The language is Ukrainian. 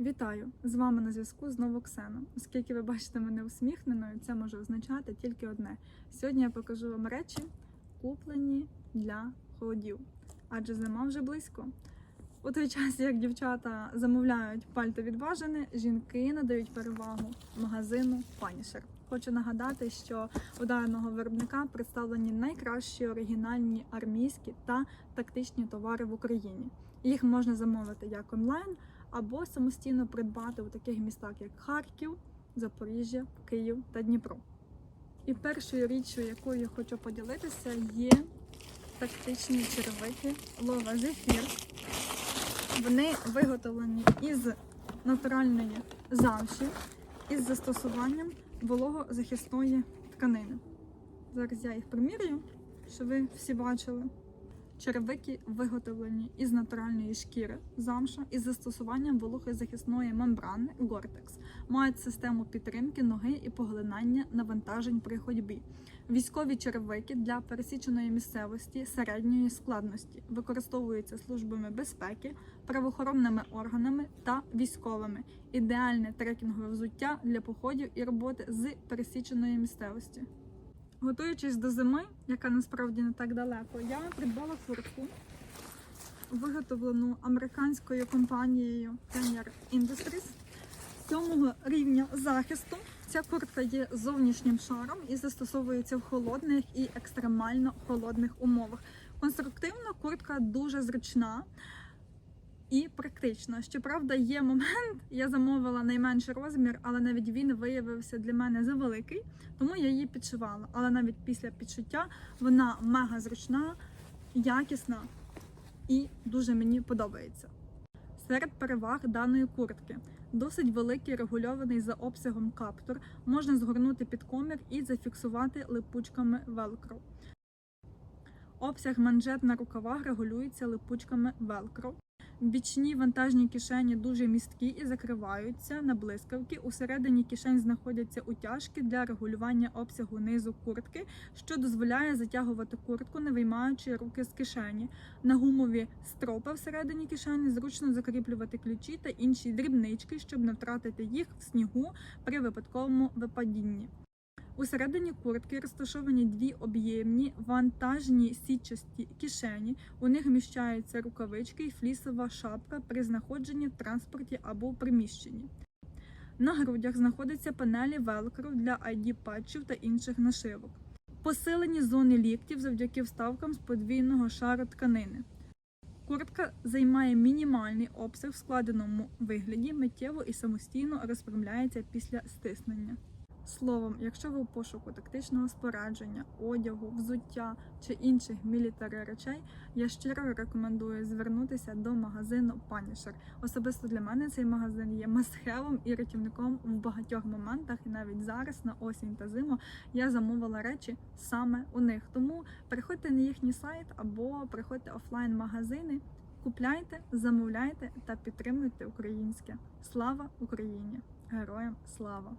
Вітаю! З вами на зв'язку знову Ксена. Оскільки ви бачите мене усміхненою, це може означати тільки одне. Сьогодні я покажу вам речі, куплені для холодів, адже зима вже близько. У той час, як дівчата замовляють пальто від Бажани, жінки надають перевагу магазину Punisher. Хочу нагадати, що у даного виробника представлені найкращі оригінальні армійські та тактичні товари в Україні. Їх можна замовити як онлайн або самостійно придбати у таких містах, як Харків, Запоріжжя, Київ та Дніпро. І першою річчю, якою я хочу поділитися, є тактичні черевики Лова Зефір. Вони виготовлені із натуральної замші із застосуванням вологозахисної тканини. Зараз я їх примірюю, щоб ви всі бачили. Черевики виготовлені із натуральної шкіри замша із застосуванням вологозахисної мембрани Gore-Tex. Мають систему підтримки ноги і поглинання навантажень при ходьбі. Військові черевики для пересіченої місцевості середньої складності використовуються службами безпеки, правоохоронними органами та військовими. Ідеальне трекінгове взуття для походів і роботи з пересіченої місцевості. Готуючись до зими, яка насправді не так далеко, я придбала куртку, виготовлену американською компанією Tenner Industries сьомого рівня захисту. Ця куртка є зовнішнім шаром і застосовується в холодних і екстремально холодних умовах. Конструктивно куртка дуже зручна і практична. Щоправда, є момент, я замовила найменший розмір, але навіть він виявився для мене завеликий, тому я її підшивала. Але навіть після підшиття вона мега зручна, якісна і дуже мені подобається. Серед переваг даної куртки досить великий регульований за обсягом каптур, можна згорнути під комір і зафіксувати липучками велкро. Обсяг манжет на рукавах регулюється липучками велкро. Бічні вантажні кишені дуже місткі і закриваються на блискавки. Усередині кишень знаходяться утяжки для регулювання обсягу низу куртки, що дозволяє затягувати куртку, не виймаючи руки з кишені. На гумові стропи всередині кишені зручно закріплювати ключі та інші дрібнички, щоб не втратити їх в снігу при випадковому випадінні. Усередині куртки розташовані дві об'ємні вантажні сітчасті кишені. У них вміщаються рукавички і флісова шапка при знаходженні в транспорті або в приміщенні. На грудях знаходяться панелі велкро для ID-патчів та інших нашивок. Посилені зони ліктів завдяки вставкам з подвійного шару тканини. Куртка займає мінімальний обсяг в складеному вигляді, миттєво і самостійно розпрямляється після стиснення. Словом, якщо ви у пошуку тактичного спорядження, одягу, взуття чи інших мілітари речей, я щиро рекомендую звернутися до магазину Punisher. Особисто для мене цей магазин є масхевом і рятівником в багатьох моментах, і навіть зараз, на осінь та зиму, я замовила речі саме у них. Тому переходьте на їхній сайт або приходьте офлайн магазини. Купляйте, замовляйте та підтримуйте українське. Слава Україні! Героям слава!